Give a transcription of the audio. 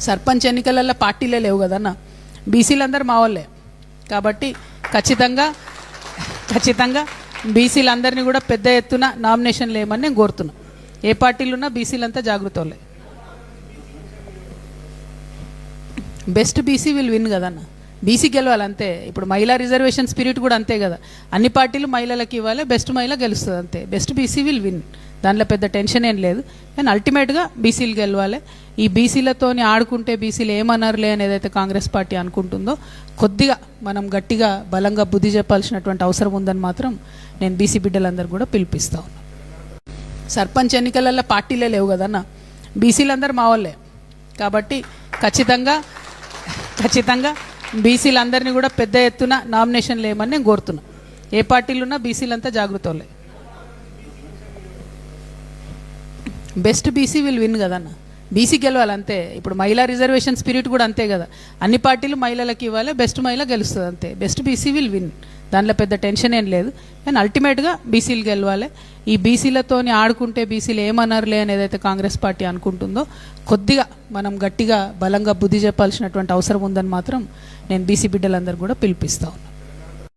సర్పంచ్ ఎన్నికలలో పార్టీలే లేవు కదన్న? బీసీలందరూ మా వాళ్ళే. కాబట్టి ఖచ్చితంగా ఖచ్చితంగా బీసీలందరినీ కూడా పెద్ద ఎత్తున నామినేషన్ లేమని నేను కోరుతున్నా. ఏ పార్టీలున్నా బీసీలంతా జాగ్రత్త వాళ్ళే బెస్ట్ బీసీ విల్ విన్ కదన్నా? బీసీ గెలవాలి అంతే ఇప్పుడు మహిళా రిజర్వేషన్ స్పిరిట్ కూడా అంతే కదా. అన్ని పార్టీలు మహిళలకు ఇవ్వాలి బెస్ట్ మహిళ గెలుస్తుంది అంతే. Best BC will win. దాంట్లో పెద్ద టెన్షన్ ఏం లేదు. కానీ అల్టిమేట్గా బీసీలు గెలవాలి. ఈ బీసీలతోని ఆడుకుంటే బీసీలు ఏమన్నారులే అని ఏదైతే కాంగ్రెస్ పార్టీ అనుకుంటుందో కొద్దిగా మనం గట్టిగా బలంగా బుద్ధి చెప్పాల్సినటువంటి అవసరం ఉందని మాత్రం నేను బీసీ బిడ్డలందరూ కూడా పిలిపిస్తా ఉన్నాను సర్పంచ్ ఎన్నికలలో పార్టీలే లేవు కదన్న బీసీలందరూ మా వాళ్ళే కాబట్టి ఖచ్చితంగా ఖచ్చితంగా బీసీలందరినీ కూడా పెద్ద ఎత్తున నామినేషన్ లేమని నేను కోరుతున్నా. ఏ పార్టీలున్నా బీసీలంతా జాగ్రత్తలే. బెస్ట్ బీసీ విల్ విన్ కదన్న. బీసీ గెలవాలి అంతే ఇప్పుడు మహిళా రిజర్వేషన్ స్పిరిట్ కూడా అంతే కదా. అన్ని పార్టీలు మహిళలకు ఇవ్వాలి బెస్ట్ మహిళ గెలుస్తుంది అంతే. Best BC will win. దాంట్లో పెద్ద టెన్షన్ ఏం లేదు. కానీ అల్టిమేట్గా బీసీలు గెలవాలి. ఈ బీసీలతోని ఆడుకుంటే బీసీలు ఏమన్నారులే అని ఏదైతే కాంగ్రెస్ పార్టీ అనుకుంటుందో కొద్దిగా మనం గట్టిగా బలంగా బుద్ధి చెప్పాల్సినటువంటి అవసరం ఉందని మాత్రం నేను బీసీ బిడ్డలందరూ కూడా పిలిపిస్తా ఉన్నాను.